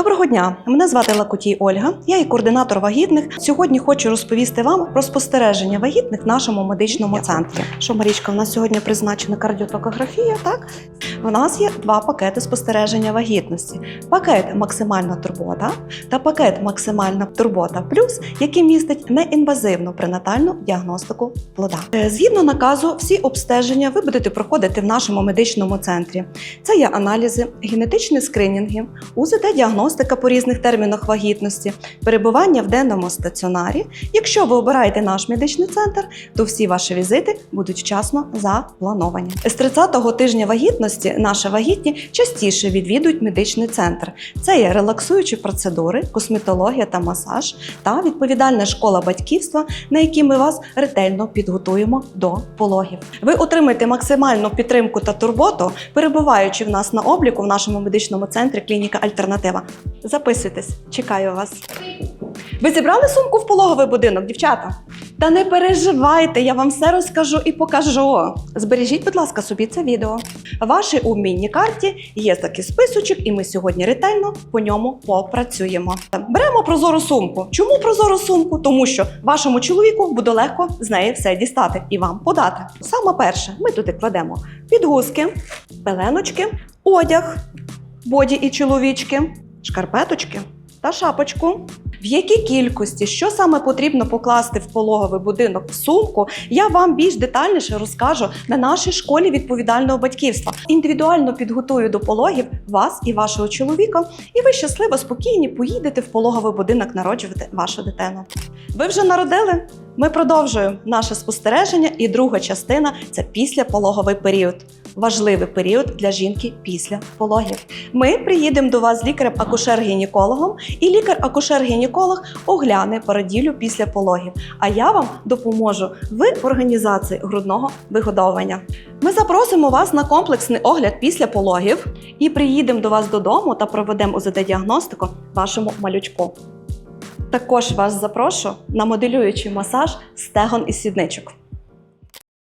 Доброго дня! Мене звати Лакутій Ольга. Я є координатор вагітних. Сьогодні хочу розповісти вам про спостереження вагітних в нашому медичному центрі. Що Марічка, у нас сьогодні призначена кардіотокографія. Так в нас є два пакети спостереження вагітності: пакет максимальна турбота та пакет максимальна турбота плюс, який містить неінвазивну пренатальну діагностику плода. Е, Згідно наказу, всі обстеження ви будете проходити в нашому медичному центрі. Це є аналізи, генетичні скринінги, УЗД-діагностика по різних термінах вагітності, перебування в денному стаціонарі. Якщо ви обираєте наш медичний центр, то всі ваші візити будуть вчасно заплановані. З 30-го тижня вагітності наші вагітні частіше відвідують медичний центр. Це є релаксуючі процедури, косметологія та масаж та відповідальна школа батьківства, на якій ми вас ретельно підготуємо до пологів. Ви отримаєте максимальну підтримку та турботу, перебуваючи в нас на обліку в нашому медичному центрі клініка Альтернатива. Записуйтесь, чекаю вас. Ви зібрали сумку в пологовий будинок, дівчата? Та не переживайте, я вам все розкажу і покажу. Збережіть, будь ласка, собі це відео. Вашій умінній карті є такий списочок, і ми сьогодні ретельно по ньому попрацюємо. Беремо прозору сумку. Чому прозору сумку? Тому що вашому чоловіку буде легко з неї все дістати і вам подати. Саме перше, ми туди кладемо підгузки, пеленочки, одяг, боді і чоловічки, шкарпеточки та шапочку. В якій кількості, що саме потрібно покласти в пологовий будинок в сумку, я вам більш детальніше розкажу на нашій школі відповідального батьківства. Індивідуально підготую до пологів вас і вашого чоловіка, і ви щасливо, спокійні поїдете в пологовий будинок народжувати вашу дитину. Ви вже народили? Ми продовжуємо наше спостереження, і друга частина це післяпологовий період. Важливий період для жінки після пологів. Ми приїдемо до вас з лікарем-акушер-гінекологом, і лікар-акушер-гінеколог огляне породіллю після пологів. А я вам допоможу в організації грудного вигодовування. Ми запросимо вас на комплексний огляд після пологів і приїдемо до вас додому та проведемо УЗД-діагностику вашому малючку. Також вас запрошу на моделюючий масаж стегон і сідничок.